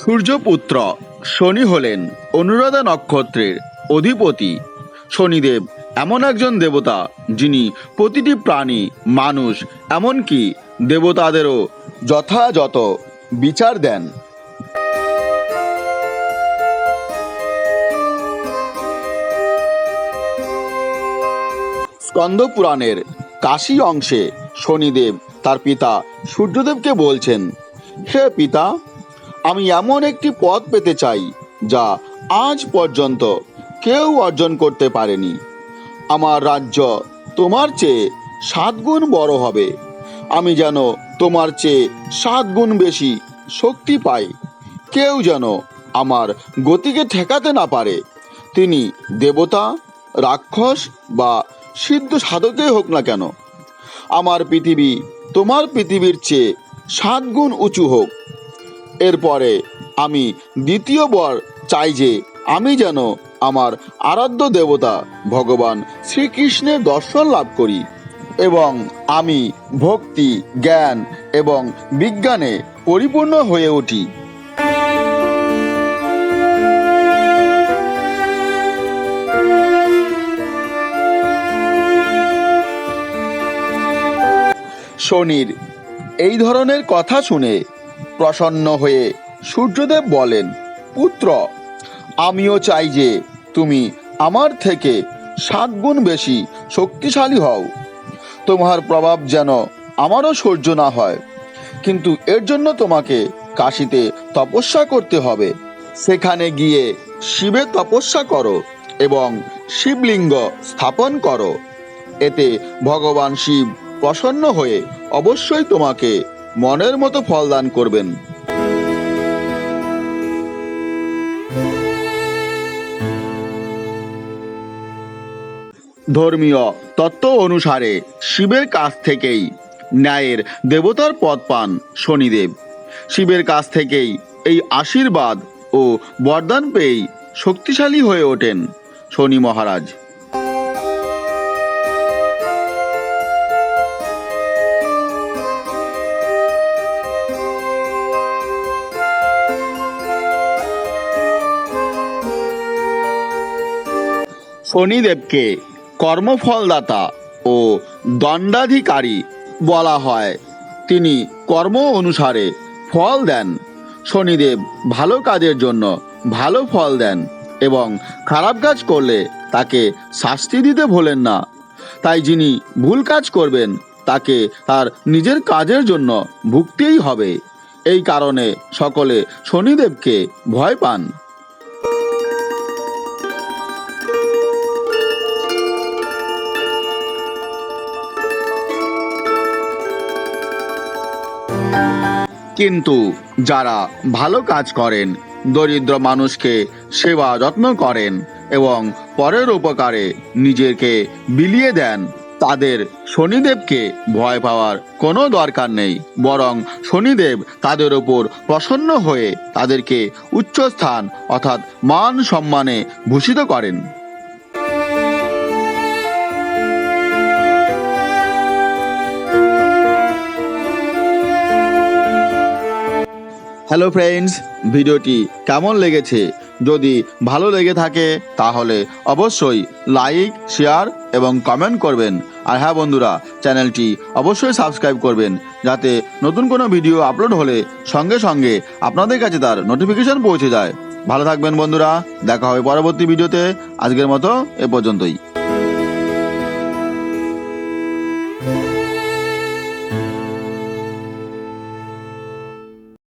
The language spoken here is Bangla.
সূর্যপুত্র শনি হলেন অনুরাধা নক্ষত্রের অধিপতি। শনিদেব এমন একজন দেবতা যিনি প্রতিটি প্রাণী, মানুষ, এমনকি দেবতাদেরও যথাযথ বিচার দেন। স্কন্দ পুরাণের কাশী অংশে শনিদেব তার পিতা সূর্যদেবকে বলছেন, হে পিতা আমি এমন একটি পথ পেতে চাই, যা আজ পর্যন্ত কেউ অর্জন করতে পারেনি। আমার রাজ্য তোমার চেয়ে সাত গুণ বড় হবে। আমি যেন তোমার চেয়ে সাত গুণ বেশি শক্তি পাই। কেউ যেন আমার গতিকে ঠেকাতে না পারে। তিনি দেবতা, রাক্ষস বা সিদ্ধ সাধকেই হোক না কেন। আমার পৃথিবী তোমার পৃথিবীর চেয়ে সাত গুণ উঁচু হোক। এরপরে আমি দ্বিতীয় বর চাই যে আমি যেন আমার আরাধ্য দেবতা ভগবান শ্রীকৃষ্ণের দর্শন লাভ করি এবং আমি ভক্তি, জ্ঞান এবং বিজ্ঞানে পরিপূর্ণ হয়ে উঠি। শনির এই ধরনের কথা শুনে প্রসন্ন হয়ে সূর্যদেব বলেন, পুত্র, আমিও চাই যে তুমি আমার থেকে সাত গুণ বেশি শক্তিশালী হও। তোমার প্রভাব যেন আমারও সহ্য না হয়, কিন্তু এর জন্য তোমাকে কাশিতে তপস্যা করতে হবে। সেখানে গিয়ে শিবের তপস্যা করো এবং শিবলিঙ্গ স্থাপন করো। এতে ভগবান শিব প্রসন্ন হয়ে অবশ্যই তোমাকে মনের মতো ফল দান করবেন। ধর্মীয় তত্ত্ব অনুসারে শিবের কাছ থেকেই ন্যায়ের দেবতার পদ পান শনিদেব। শিবের কাছ থেকেই এই আশীর্বাদ ও বরদান পেয়েই শক্তিশালী হয়ে ওঠেন শনি মহারাজ। শনিদেবকে কর্মফলদাতা ও দণ্ডাধিকারী বলা হয়। তিনি কর্ম অনুসারে ফল দেন। শনিদেব ভালো কাজের জন্য ভালো ফল দেন এবং খারাপ কাজ করলে তাকে শাস্তি দিতে ভোলেন না। তাই যিনি ভুল কাজ করবেন, তাকে তার নিজের কাজের জন্য ভুগতেই হবে। এই কারণে সকলে শনিদেবকে ভয় পান। কিন্তু যারা ভালো কাজ করেন, দরিদ্র মানুষকে সেবা যত্ন করেন এবং পরের উপকারে নিজেকে বিলিয়ে দেন, তাদের শনিদেবকে ভয় পাওয়ার কোনো দরকার নেই। বরং শনিদেব তাদের ওপর প্রসন্ন হয়ে তাদেরকে উচ্চস্থান অর্থাৎ মান সম্মানে ভূষিত করেন। হ্যালো ফ্রেন্ডস ভিডিওটি কেমন লেগেছে? যদি ভালো লেগে থাকে, তাহলে অবশ্যই লাইক শেয়ার এবং কমেন্ট করবেন। আর হ্যাঁ বন্ধুরা চ্যানেলটি অবশ্যই সাবস্ক্রাইব করবেন, যাতে নতুন কোনো ভিডিও আপলোড হলে সঙ্গে সঙ্গে আপনাদের কাছে তার নোটিফিকেশন পৌঁছে যায়। ভালো থাকবেন, বন্ধুরা। দেখা হবে পরবর্তী ভিডিওতে আজকের মতো এ পর্যন্তই।